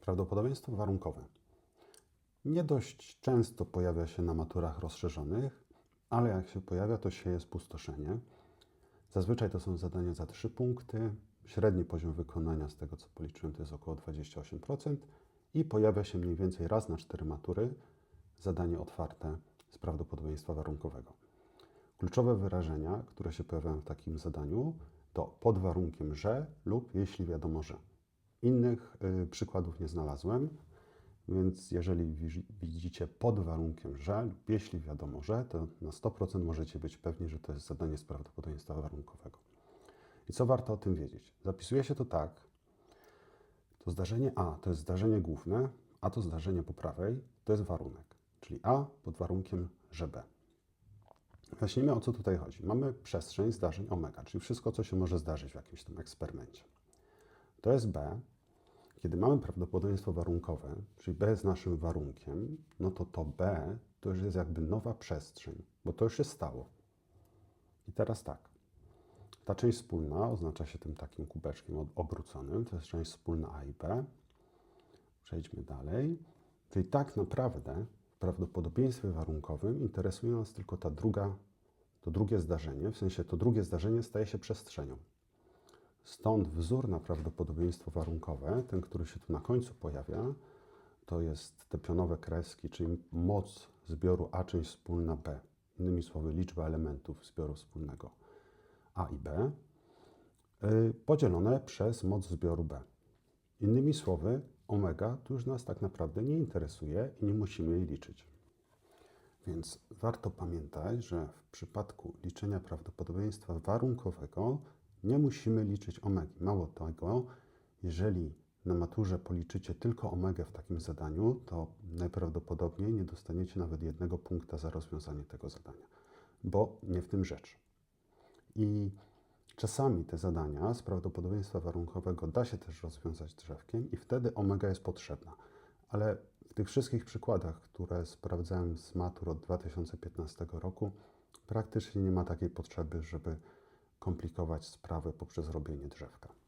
Prawdopodobieństwo warunkowe. Nie dość często pojawia się na maturach rozszerzonych, ale jak się pojawia, to sieje spustoszenie. Zazwyczaj to są zadania za 3 punkty. Średni poziom wykonania, z tego co policzyłem, to jest około 28%. I pojawia się mniej więcej raz na 4 matury zadanie otwarte z prawdopodobieństwa warunkowego. Kluczowe wyrażenia, które się pojawiają w takim zadaniu, to pod warunkiem, że lub jeśli wiadomo, że. Innych y, przykładów nie znalazłem, więc jeżeli wi- widzicie pod warunkiem, że lub jeśli wiadomo, że, to na 100% możecie być pewni, że to jest zadanie z prawdopodobieństwa warunkowego. I co warto o tym wiedzieć? Zapisuje się to tak. To zdarzenie A to jest zdarzenie główne, a to zdarzenie po prawej to jest warunek. Czyli A pod warunkiem, że B. Wyjaśnijmy, o co tutaj chodzi. Mamy przestrzeń zdarzeń omega, czyli wszystko, co się może zdarzyć w jakimś tym eksperymencie. To jest B. Kiedy mamy prawdopodobieństwo warunkowe, czyli B jest naszym warunkiem, no to to B to już jest jakby nowa przestrzeń, bo to już się stało. I teraz tak. Ta część wspólna oznacza się tym takim kubeczkiem obróconym. To jest część wspólna A i B. Przejdźmy dalej. Czyli tak naprawdę w prawdopodobieństwie warunkowym interesuje nas tylko ta druga, to drugie zdarzenie, w sensie to drugie zdarzenie staje się przestrzenią. Stąd wzór na prawdopodobieństwo warunkowe, ten, który się tu na końcu pojawia, to jest te pionowe kreski, czyli moc zbioru A część wspólna B. Innymi słowy, liczba elementów zbioru wspólnego A i B, y, podzielone przez moc zbioru B. Innymi słowy, omega tu już nas tak naprawdę nie interesuje i nie musimy jej liczyć. Więc warto pamiętać, że w przypadku liczenia prawdopodobieństwa warunkowego nie musimy liczyć omegi. Mało tego, jeżeli na maturze policzycie tylko omegę w takim zadaniu, to najprawdopodobniej nie dostaniecie nawet jednego punkta za rozwiązanie tego zadania, bo nie w tym rzecz. I czasami te zadania z prawdopodobieństwa warunkowego da się też rozwiązać drzewkiem i wtedy omega jest potrzebna. Ale w tych wszystkich przykładach, które sprawdzałem z matur od 2015 roku, praktycznie nie ma takiej potrzeby, żeby komplikować sprawę poprzez robienie drzewka.